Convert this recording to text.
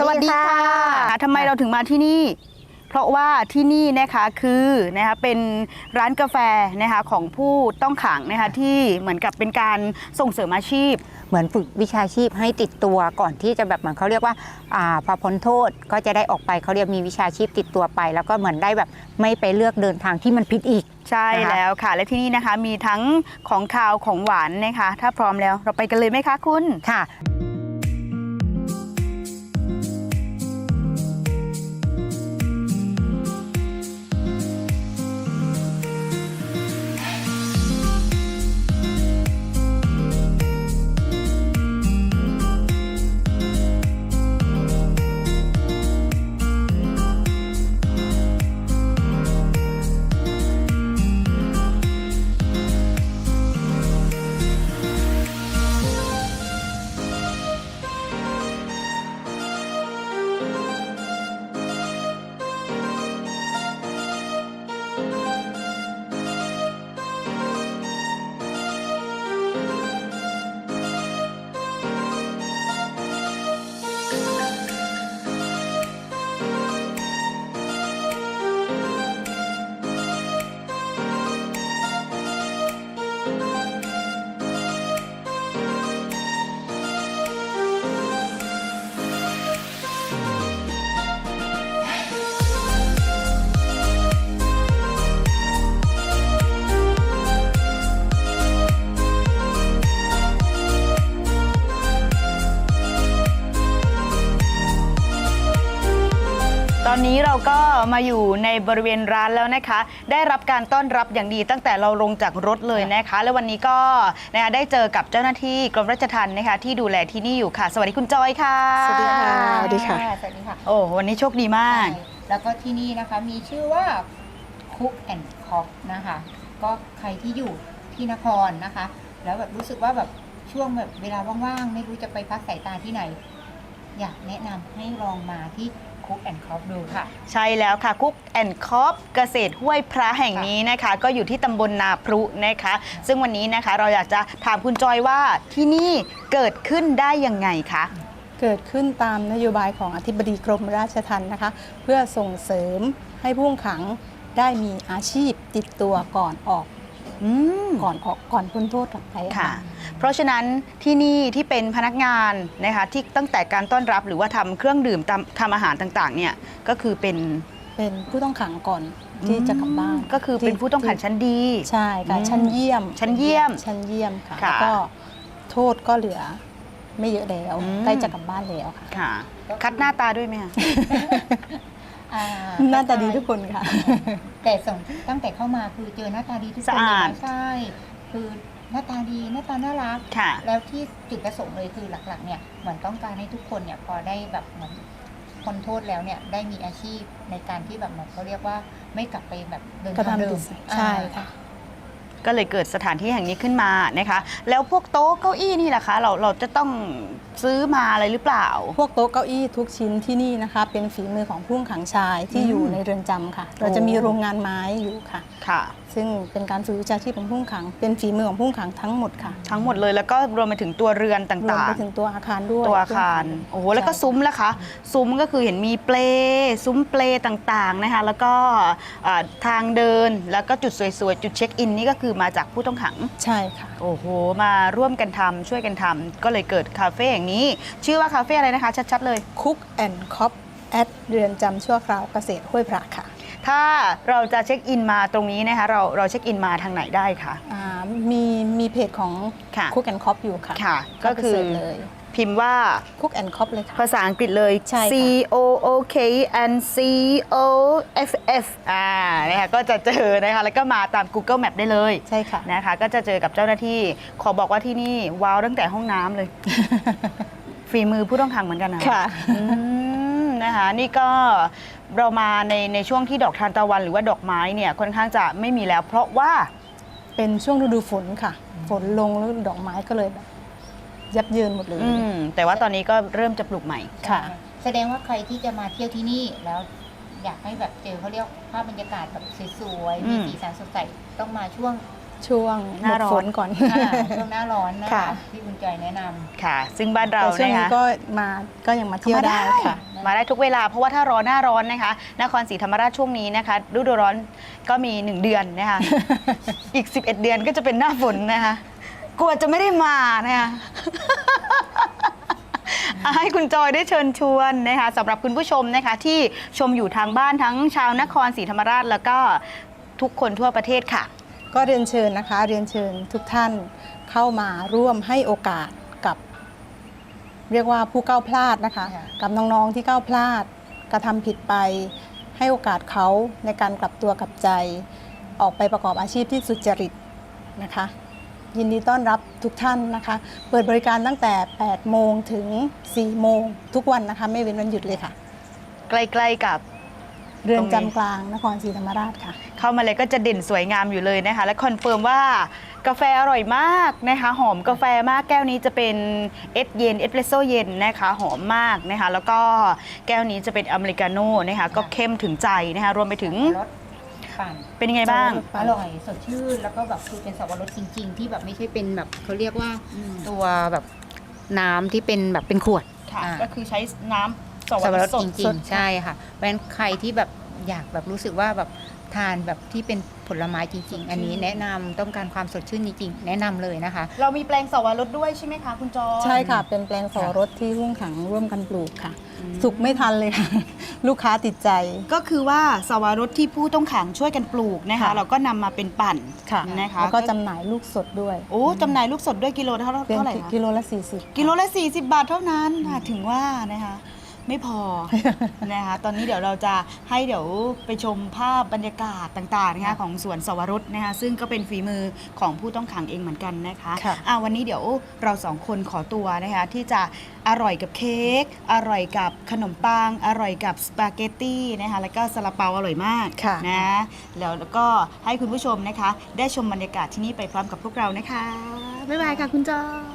สวัสดีค่ะ ทำไมเราถึงมาที่นี่ เพราะว่าที่นี่นะคะคือนะคะเป็นร้านกาแฟนะคะของผู้ต้องขังนะคะที่เหมือนกับเป็นการส่งเสริมอาชีพ เหมือนฝึกวิชาชีพให้ติดตัวก่อนที่จะแบบเหมือนเขาเรียกว่าอาพอพ้นโทษก็จะได้ออกไปเขาเรียกมีวิชาชีพติดตัวไป แล้วก็เหมือนได้แบบไม่ไปเลือกเดินทางที่มันผิดอีก ใช่นะคะ แล้วค่ะ และที่นี่นะคะมีทั้งของคาวของหวานนะคะ ถ้าพร้อมแล้วเราไปกันเลยไหมคะคุณ ค่ะ เราก็มาอยู่ในบริเวณร้านแล้วนะคะ ได้รับการต้อนรับอย่างดีตั้งแต่เราลงจากรถเลยนะคะ แล้ววันนี้ก็นะคะได้เจอกับเจ้าหน้าที่กรมราชทัณฑ์นะคะที่ดูแลที่นี่อยู่ค่ะ สวัสดีคุณจอยค่ะสวัสดีค่ะ สวัสดีค่ะ สวัสดีค่ะโอ้วันนี้โชคดีมาก ใช่แล้วก็ที่นี่นะคะมีชื่อว่า Cook and Cop นะคะ ก็ใครที่อยู่ที่นครนะคะ แล้วแบบรู้สึกว่าแบบช่วงแบบเวลาว่างๆ ไม่รู้จะไปพักสายตาที่ไหน อยากแนะนำให้ลองมาที่ Cook and Cop ดูค่ะ ใช่แล้วค่ะคุกแอนคอปเกษตรห้วยพระแห่งนี้นะคะ ก็อยู่ที่ตำบลนาพรุนะคะ ซึ่งวันนี้นะคะเราอยากจะถามคุณจอยว่าที่นี่เกิดขึ้นได้ยังไงคะเกิดขึ้นตามนโยบายของอธิบดีกรมราชทัณฑ์นะคะ เพื่อส่งเสริมให้ผู้ต้องขังได้มีอาชีพติดตัวก่อนออก อืมก่อนออกก่อนพ้นโทษกลับไปอค่ะ เพราะฉะนั้นที่นี่ที่เป็นพนักงานนะคะที่ตั้งแต่การต้อนรับหรือว่าทำเครื่องดื่มทำทำอาหารต่างๆ เนี่ยก็คือเป็นเป็นผู้ต้องขังก่อนที่จะกลับบ้านก็คือเป็นผู้ต้องขังชั้นดี ใช่ค่ะอืมชั้นเยี่ยมชั้นเยี่ยมชั้นเยี่ยมค่ะค่ะแล้วก็โทษก็เหลือไม่เยอะแล้วอืม ใกล้จะกลับบ้านแล้วค่ะ ค่ะ คัดหน้าตาด้วยไหมคะ อ่หน้าตาดีทุกคนค่ะ แต่ส่งตั้งแต่เข้ามาคือเจอหน้าตาดีทุกคนสะอาด เลยนะใช่ คือหน้าตาดีหน้าตาน่ารัก ค่ะ แล้วที่จุดประสงค์เลยคือหลักๆเนี่ยเหมือนต้องการให้ทุกคนเนี่ยพอได้แบบเหมือนพ้นโทษแล้วเนี่ยได้มีอาชีพในการที่แบบเหมือนเขาเรียกว่าไม่กลับไปแบบเดินกระทางทำเดิผิมดใช่อ่าค่ะ ก็เลยเกิดสถานที่แห่งนี้ขึ้นมานะคะ แล้วพวกโต๊ะเก้าอี้นี่ล่ะคะเราเราจะต้องซื้อมาอะไรหรือเปล่า พวกโต๊ะเก้าอี้ทุกชิ้นที่นี่นะคะ เป็นฝีมือของผู้ต้องขังชายที่อืมอยู่ในเรือนจำค่ะ เราจะมีโรงงานไม้อยู่ค่ะค่ะ ซึ่งเป็นการฝึกวิชาชีพของผู้ต้องขัง เป็นฝีมือของผู้ต้องขังทั้งหมดค่ะทั้งหมดเลยแล้วก็รวมไปถึงตัวเรือนตรวม่างไปถึงตัวอาคารด้วยๆตัวอาคารโอ้โหแล้วก็ซุ้มล่ะคะ ซุ้มก็คือเห็นมีเปลซุ้มเปลต่างๆนะคะแล้วก็อ่าทางเดินแล้วก็จุดสวยๆจุดเช็คอินนี่ก็คือมาจากผู้ต้องขังใช่ค่ะโอ้โหมาร่วมกันทำช่วยกันทำก็เลยเกิดคาเฟ่อย่างนี้ ชื่อว่าคาเฟ่อะไรนะคะชัดๆเลยคุกแอนด์คอปแอดเรือนจำชั่วคราวเกษตรห้วยพระค่ะ ถ้าเราจะเช็คอินมาตรงนี้นะคะเราเราเช็คอินมาทางไหนได้คะ อ่ามีมีเพจของค่ะ คุกแอนด์คอปอยู่ค่ะค่ะเข้าก็ไปคือเสิร์ชเลยพิมพ์ว่าคุกแอนด์คอปเลยค่ะ ภาษาอังกฤษเลย ใช่ค่ะ C O O K and C O F F อ่านะคะก็จะเจอนะคะแล้วก็มาตาม Google Map ได้เลยใช่ค่ะ นะคะก็จะเจอกับเจ้าหน้าที่ ขอบอกว่าที่นี่ว้าวตั้งแต่ห้องน้ำเลย ฝีมือผู้ต้องขังเหมือนกันนะ ค่ะ อืม นะคะ นี่ก็เรามาในในช่วงที่ดอกทานตะวันหรือว่าดอกไม้เนี่ยค่อนข้างจะไม่มีแล้ว เพราะว่าเป็นช่วงฤดูฝนค่ะ ฝนลงแล้วดอกไม้ก็เลยแบบยับเยินหมดเลยอืมแต่ว่าตอนนี้ก็เริ่มจะปลูกใหม่ค่ะ แสดงว่าใครที่จะมาเที่ยวที่นี่แล้วอยากให้แบบเจอเขาเรียกภาพบรรยากาศแบบสวยอืๆมีมสีสันสดใสต้องมาช่วงช่วงหน้าร้อนมดฝนก่อนอ่าช่วงหน้าร้อนนะค่ะคะที่คุณจอยแนะนำค่ะ ซึ่งบ้านเราแต่ช่วงนะนี้คะก็มาก็ยังมาเที่ยวได้ค่ะ มาได้ทุกเวลา เพราะว่าถ้าร้อนหน้าร้อนนะคะ นครศรีธรรมราชช่วงนี้นะคะฤดูร้อนก็มี 1 เดือนนะคะ อีก 11 เดือนก็จะเป็นหน้าฝนนะคะ กลัวจะไม่ได้มานะคะอะให้คุณจอยได้เชิญชวนนะคะสำหรับคุณผู้ชมนะคะที่ชมอยู่ทางบ้านทั้งชาวนครศรีธรรมราช แล้วก็ทุกคนทั่วประเทศค่ะ ก็เรียนเชิญนะคะ เรียนเชิญทุกท่านเข้ามาร่วมให้โอกาสกับ เรียกว่าผู้ก้าวพลาดนะคะค่ะกับน้องๆที่ก้าวพลาดกระทำผิดไป ให้โอกาสเขาในการกลับตัวกลับใจ ออกไปประกอบอาชีพที่สุจริตนะคะ ยินดีต้อนรับทุกท่านนะคะ เปิดบริการตั้งแต่ 8 โมงถึง 4 โมงทุกวันนะคะ ไม่เว้นวันหยุดเลยค่ะ ใกล้ๆกับ เรือนตรงนี้จำกลางนครศรีธรรมราชค่ะ เข้ามาเลยก็จะเด่นสวยงามอยู่เลยนะคะ และคอนเฟิร์มว่ากาแฟอร่อยมากนะคะหอมกาแฟมากแก้วนี้จะเป็นเอสเย็นเอสเปรสโซเย็นนะคะหอมมากนะคะ แล้วก็แก้วนี้จะเป็นอเมริกาโน่นะคะก็เข้มถึงใจนะคะรวมไปถึงรสปั่นเป็นยังไงบ้างปั่อนร่อยสดชื่นแล้วก็แบบคือเป็นสับปะรดจริง ๆ ที่แบบไม่ใช่เป็นแบบเขาเรียกว่าตัวแบบน้ำที่เป็นแบบเป็นขวดค่ะอ่าก็คือใช้น้ำ สับปะรดสจดริงๆใช่ค่ะเพราะฉะนั้นใครที่แบบอยากแบบรู้สึกว่าแบบทานแบบที่เป็นผลไม้จริง ๆ อันนี้แนะนำต้องการความสดชื่นจริงๆ แนะนำเลยนะคะ เรามีแปลงสวรสด้วยใช่ไหมคะคุณจอย ใช่ค่ะ เป็นแปลงสวรสที่รุ่งขังร่วมกันปลูกค่ะ สุกไม่ทันเลยค่ะ ลูกค้าติดใจ ก็คือว่าสวรสที่ผู้ต้องขังช่วยกันปลูกนะคะ ค่ะ เราก็นำมาเป็นปั่นค่ะนะคะแล้วก็จำหน่ายลูกสดด้วย โอ้จำหน่ายลูกสดด้วยกิโลเท่าเป็นเท่าไหร่คะกิโลละ40 กิโลละ40 บาทเท่านั้นค่ะถึงว่านะคะ ไม่พอ นะคะตอนนี้เดี๋ยวเราจะให้เดี๋ยวไปชมภาพบรรยากาศต่างๆนะคะของสวนสวรสนะคะซึ่งก็เป็นฝีมือของผู้ต้องขังเองเหมือนกันนะคะค่ะ อะวันนี้เดี๋ยวเราสองคนขอตัวนะคะที่จะอร่อยกับเค้กอร่อยกับขนมปัง อร่อยกับสปาเกตตี้นะคะแล้วก็ซาลาเปาอร่อยมากค่ะ นะแล้วแล้วก็ให้คุณผู้ชมนะคะ ได้ชมบรรยากาศที่นี่ไปพร้อมกับพวกเรานะคะบ๊ายบายค่ะคุณจอย